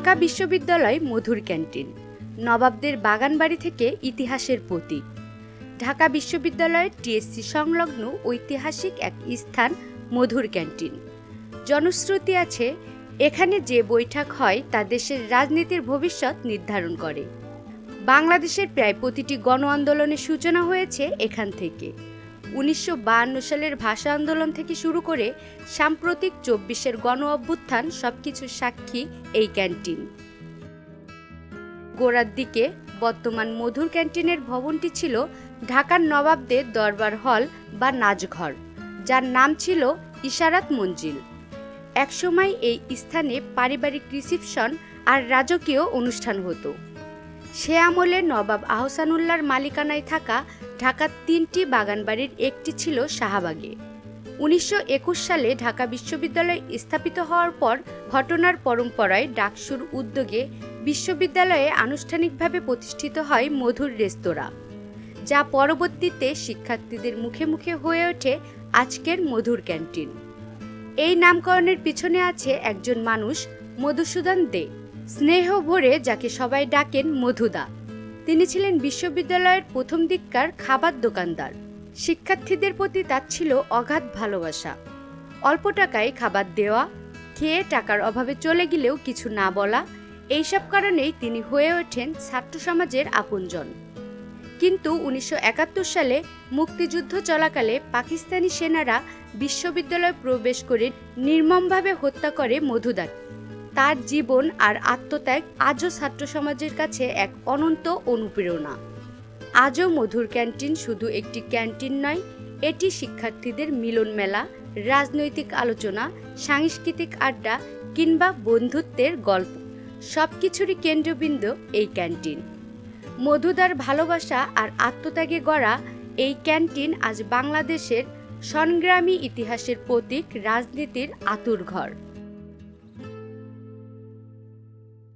ঢাকা বিশ্ববিদ্যালয় মধুর ক্যান্টিন, নবাবদের বাগানবাড়ি থেকে ইতিহাসের প্রতীক। ঢাকা বিশ্ববিদ্যালয়ের টিএসসি সংলগ্ন ঐতিহাসিক এক স্থান মধুর ক্যান্টিন। জনশ্রুতি আছে, এখানে যে বৈঠক হয় তা দেশের রাজনীতির ভবিষ্যৎ নির্ধারণ করে। বাংলাদেশের প্রায় প্রতিটি গণ আন্দোলনের সূচনা হয়েছে এখান থেকে। উনিশশো সালের ভাষা আন্দোলন থেকে শুরু করে সাম্প্রতিক চব্বিশের গণ অভ্যুত্থান সবকিছুর সাক্ষী এই ক্যান্টিন। গোড়ার দিকে বর্তমান মধুর ক্যান্টিনের ভবনটি ছিল ঢাকার নবাবদের দরবার হল বা নাচঘর, যার নাম ছিল ইশারাত মঞ্জিল। একসময় এই স্থানে পারিবারিক রিসিপশন আর রাজকীয় অনুষ্ঠান হতো। সে আমলে নবাব আহসানুল্লাহর মালিকানায় থাকা ঢাকার তিনটি বাগানবাড়ির একটি ছিল শাহবাগে। উনিশশো একুশ সালে ঢাকা বিশ্ববিদ্যালয় স্থাপিত হওয়ার পর ঘটনার পরম্পরায় ডাকসুর উদ্যোগে বিশ্ববিদ্যালয়ে আনুষ্ঠানিকভাবে প্রতিষ্ঠিত হয় মধুর রেস্তোরাঁ, যা পরবর্তীতে শিক্ষার্থীদের মুখে মুখে হয়ে ওঠে আজকের মধুর ক্যান্টিন। এই নামকরণের পিছনে আছে একজন মানুষ, মধুসূদন দে, স্নেহ ভরে যাকে সবাই ডাকেন মধুদা। তিনি ছিলেন বিশ্ববিদ্যালয়ের প্রথম দিককার খাবার দোকানদার। শিক্ষার্থীদের প্রতি তার ছিল অগাধ ভালোবাসা। অল্প টাকায় খাবার দেওয়া, খেয়ে টাকার অভাবে চলে গেলেও কিছু না বলা, এইসব কারণেই তিনি হয়ে ওঠেন ছাত্র সমাজের আপনজন। কিন্তু উনিশশো একাত্তর সালে মুক্তিযুদ্ধ চলাকালে পাকিস্তানি সেনারা বিশ্ববিদ্যালয়ে প্রবেশ করে নির্মমভাবে হত্যা করে মধুদাকে তার জীবন আর আত্মত্যাগ আজও ছাত্র সমাজের কাছে এক অনন্ত অনুপ্রেরণা। আজও মধুর ক্যান্টিন শুধু একটি ক্যান্টিন নয়, এটি শিক্ষার্থীদের মিলন মেলা রাজনৈতিক আলোচনা, সাংস্কৃতিক আড্ডা কিংবা বন্ধুত্বের গল্প। সব কিছুরই কেন্দ্রবিন্দু এই ক্যান্টিন। মধুদার ভালোবাসা আর আত্মত্যাগে গড়া এই ক্যান্টিন আজ বাংলাদেশের সংগ্রামী ইতিহাসের প্রতীক রাজনীতির আতুর ঘর